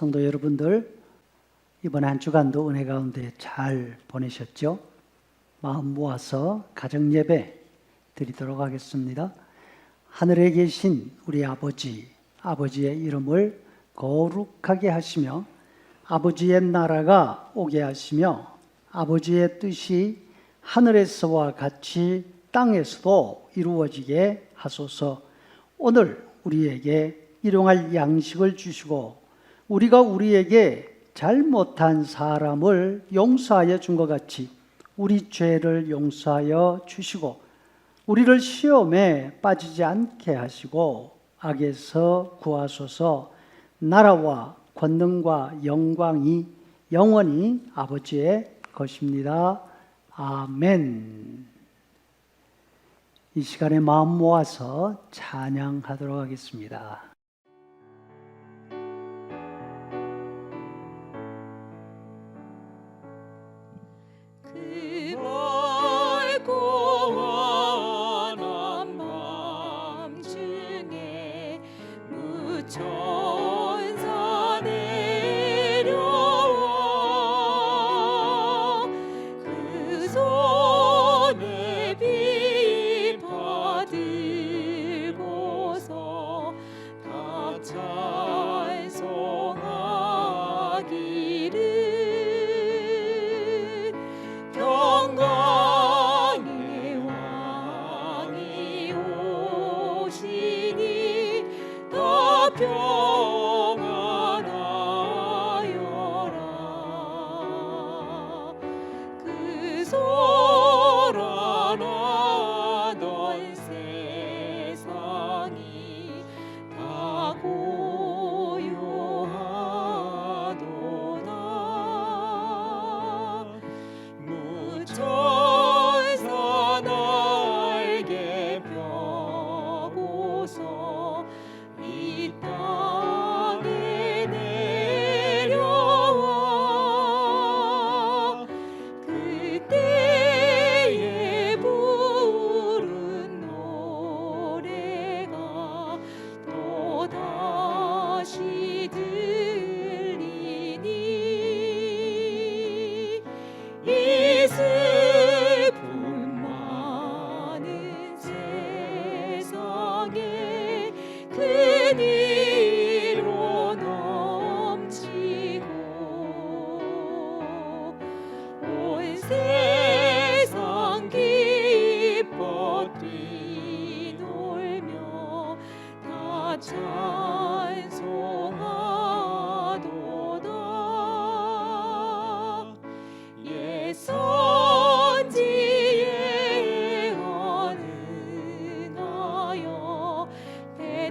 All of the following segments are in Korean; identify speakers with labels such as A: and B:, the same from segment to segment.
A: 성도 여러분들 이번 한 주간도 은혜 가운데 잘 보내셨죠? 마음 모아서 가정 예배 드리도록 하겠습니다. 하늘에 계신 우리 아버지, 아버지의 이름을 거룩하게 하시며 아버지의 나라가 오게 하시며 아버지의 뜻이 하늘에서와 같이 땅에서도 이루어지게 하소서. 오늘 우리에게 일용할 양식을 주시고 우리가 우리에게 잘못한 사람을 용서하여 준 것 같이 우리 죄를 용서하여 주시고 우리를 시험에 빠지지 않게 하시고 악에서 구하소서 나라와 권능과 영광이 영원히 아버지의 것입니다. 아멘. 이 시간에 마음 모아서 찬양하도록 하겠습니다.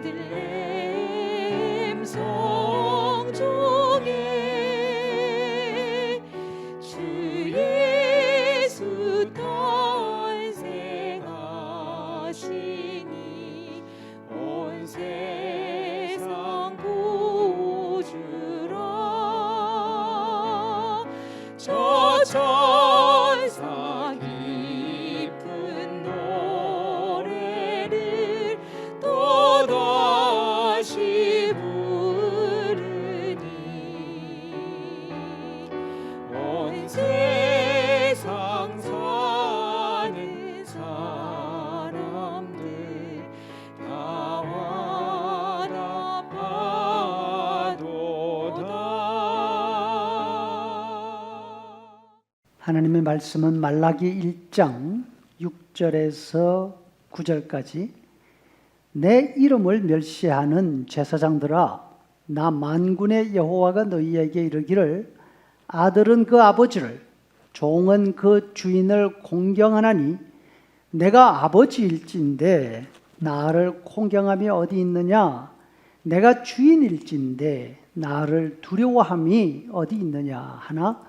B: edilir.
A: 하나님의 말씀은 말라기 1장 6절에서 9절까지 내 이름을 멸시하는 제사장들아 나 만군의 여호와가 너희에게 이르기를 아들은 그 아버지를 종은 그 주인을 공경하나니 내가 아버지일진데 나를 공경함이 어디 있느냐? 내가 주인일진데 나를 두려워함이 어디 있느냐? 하나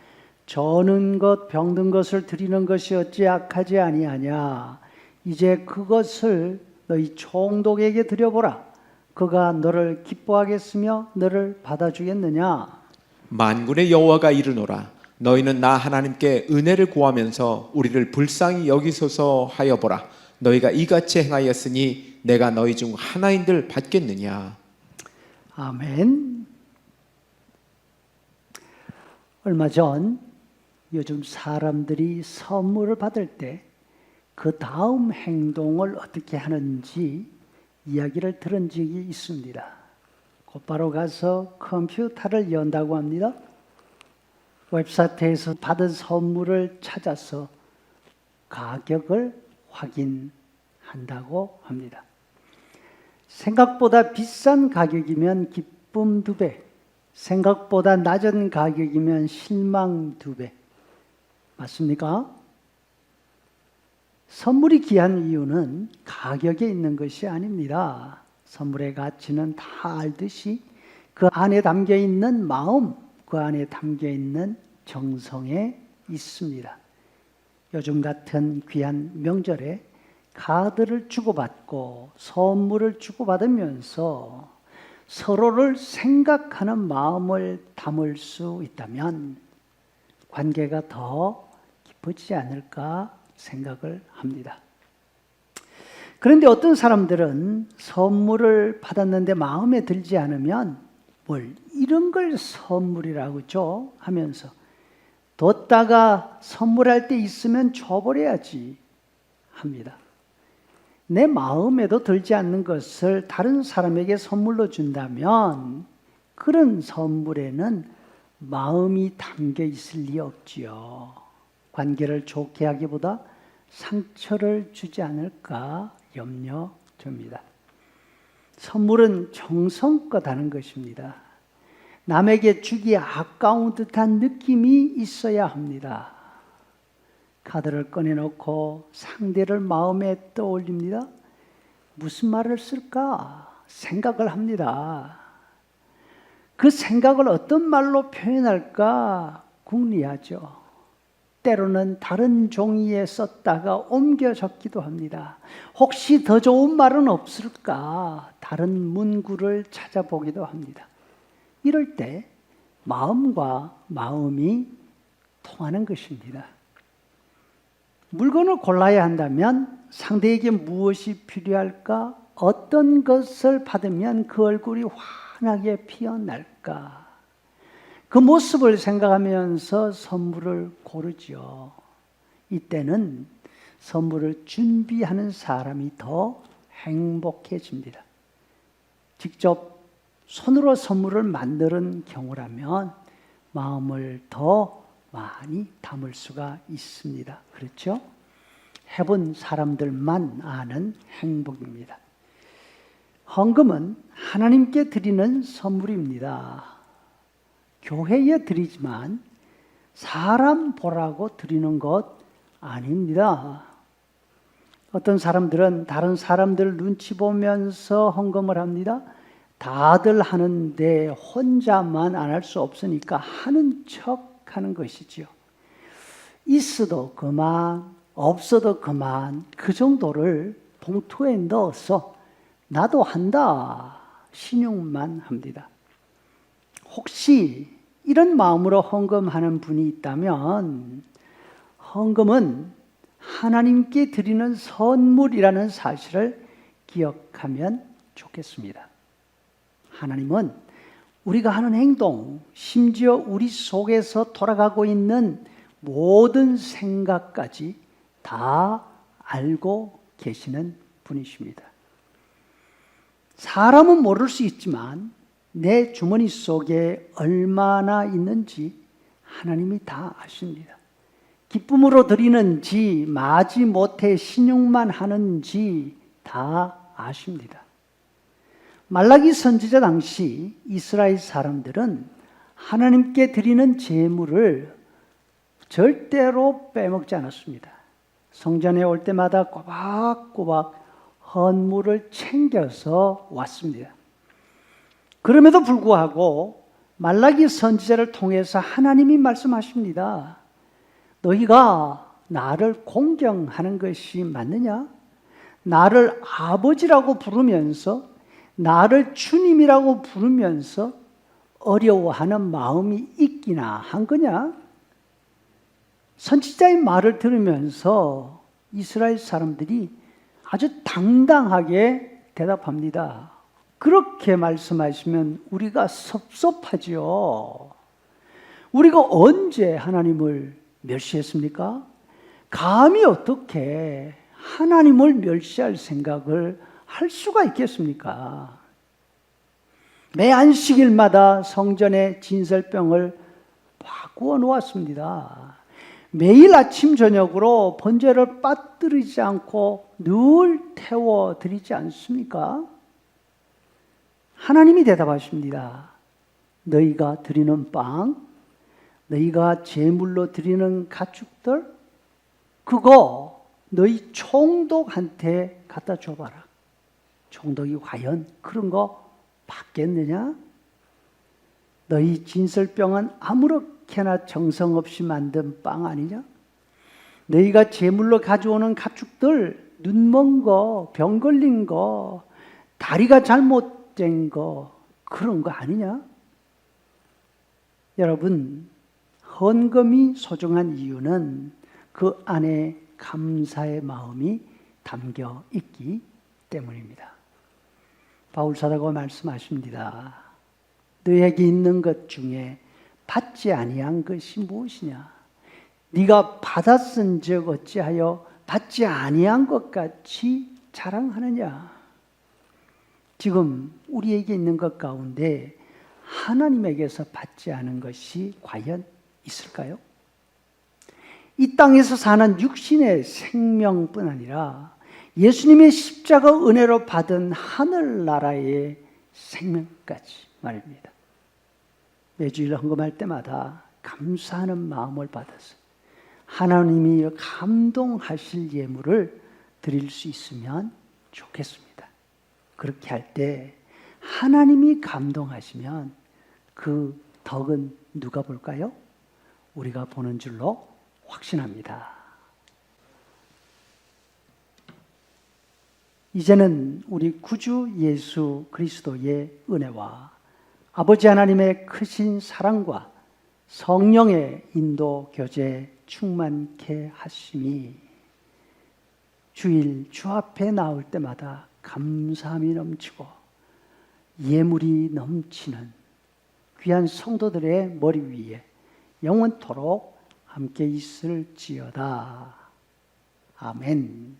A: 저는 것 병든 것을 드리는 것이 어찌 악하지 아니하냐? 이제 그것을 너희 총독에게 드려보라. 그가 너를 기뻐하겠으며 너를 받아주겠느냐?
C: 만군의 여호와가 이르노라. 너희는 나 하나님께 은혜를 구하면서 우리를 불쌍히 여기소서 하여 보라. 너희가 이같이 행하였으니 내가 너희 중 하나인들 받겠느냐?
A: 아멘. 얼마 전 요즘 사람들이 선물을 받을 때 그 다음 행동을 어떻게 하는지 이야기를 들은 적이 있습니다. 곧바로 가서 컴퓨터를 연다고 합니다. 웹사이트에서 받은 선물을 찾아서 가격을 확인한다고 합니다. 생각보다 비싼 가격이면 기쁨 두 배, 생각보다 낮은 가격이면 실망 두 배. 맞습니까? 선물이 귀한 이유는 가격에 있는 것이 아닙니다. 선물의 가치는 다 알듯이 그 안에 담겨 있는 마음, 그 안에 담겨 있는 정성에 있습니다. 요즘 같은 귀한 명절에 카드를 주고받고 선물을 주고받으면서 서로를 생각하는 마음을 담을 수 있다면 관계가 더 깊어지지 않을까 생각을 합니다. 그런데 어떤 사람들은 선물을 받았는데 마음에 들지 않으면 뭘 이런 걸 선물이라고 죠 하면서 뒀다가 선물할 때 있으면 줘버려야지 합니다. 내 마음에도 들지 않는 것을 다른 사람에게 선물로 준다면 그런 선물에는 마음이 담겨 있을 리 없지요. 관계를 좋게 하기보다 상처를 주지 않을까 염려됩니다. 선물은 정성껏 하는 것입니다. 남에게 주기에 아까운 듯한 느낌이 있어야 합니다. 카드를 꺼내놓고 상대를 마음에 떠올립니다. 무슨 말을 쓸까 생각을 합니다. 그 생각을 어떤 말로 표현할까 궁리하죠. 때로는 다른 종이에 썼다가 옮겨 적기도 합니다. 혹시 더 좋은 말은 없을까 다른 문구를 찾아보기도 합니다. 이럴 때 마음과 마음이 통하는 것입니다. 물건을 골라야 한다면 상대에게 무엇이 필요할까? 어떤 것을 받으면 그 얼굴이 환하게 피어날까? 그 모습을 생각하면서 선물을 고르죠. 이때는 선물을 준비하는 사람이 더 행복해집니다. 직접 손으로 선물을 만드는 경우라면 마음을 더 많이 담을 수가 있습니다. 그렇죠? 해본 사람들만 아는 행복입니다. 헌금은 하나님께 드리는 선물입니다. 교회에 드리지만 사람 보라고 드리는 것 아닙니다. 어떤 사람들은 다른 사람들 눈치 보면서 헌금을 합니다. 다들 하는데 혼자만 안 할 수 없으니까 하는 척 하는 것이지요. 있어도 그만, 없어도 그만, 그 정도를 봉투에 넣어서 나도 한다. 신용만 합니다. 혹시 이런 마음으로 헌금하는 분이 있다면 헌금은 하나님께 드리는 선물이라는 사실을 기억하면 좋겠습니다. 하나님은 우리가 하는 행동, 심지어 우리 속에서 돌아가고 있는 모든 생각까지 다 알고 계시는 분이십니다. 사람은 모를 수 있지만 내 주머니 속에 얼마나 있는지 하나님이 다 아십니다. 기쁨으로 드리는지 마지 못해 신용만 하는지 다 아십니다. 말라기 선지자 당시 이스라엘 사람들은 하나님께 드리는 제물을 절대로 빼먹지 않았습니다. 성전에 올 때마다 꼬박꼬박 헌물을 챙겨서 왔습니다. 그럼에도 불구하고 말라기 선지자를 통해서 하나님이 말씀하십니다. 너희가 나를 공경하는 것이 맞느냐? 나를 아버지라고 부르면서 나를 주님이라고 부르면서 어려워하는 마음이 있기나 한 거냐? 선지자의 말을 들으면서 이스라엘 사람들이 아주 당당하게 대답합니다. 그렇게 말씀하시면 우리가 섭섭하지요. 우리가 언제 하나님을 멸시했습니까? 감히 어떻게 하나님을 멸시할 생각을 할 수가 있겠습니까? 매 안식일마다 성전에 진설병을 바꾸어 놓았습니다. 매일 아침 저녁으로 번제를 빠뜨리지 않고 늘 태워 드리지 않습니까? 하나님이 대답하십니다. 너희가 드리는 빵, 너희가 제물로 드리는 가축들, 그거 너희 총독한테 갖다 줘봐라. 총독이 과연 그런 거 받겠느냐? 너희 진설병은 아무렇게나 정성 없이 만든 빵 아니냐? 너희가 제물로 가져오는 가축들 눈먼 거, 병 걸린 거, 다리가 잘못 된거 그런 거 아니냐? 여러분 헌금이 소중한 이유는 그 안에 감사의 마음이 담겨 있기 때문입니다. 바울 사도가 말씀하십니다. 너에게 있는 것 중에 받지 아니한 것이 무엇이냐? 네가 받았은즉 어찌하여 받지 아니한 것 같이 자랑하느냐? 지금 우리에게 있는 것 가운데 하나님에게서 받지 않은 것이 과연 있을까요? 이 땅에서 사는 육신의 생명뿐 아니라 예수님의 십자가 은혜로 받은 하늘나라의 생명까지 말입니다. 매주일 헌금할 때마다 감사하는 마음을 받아서 하나님이 감동하실 예물을 드릴 수 있으면 좋겠습니다. 그렇게 할 때 하나님이 감동하시면 그 덕은 누가 볼까요? 우리가 보는 줄로 확신합니다. 이제는 우리 구주 예수 그리스도의 은혜와 아버지 하나님의 크신 사랑과 성령의 인도 교제 충만케 하심이 주일 주 앞에 나올 때마다 감사함이 넘치고 예물이 넘치는 귀한 성도들의 머리 위에 영원토록 함께 있을지어다. 아멘.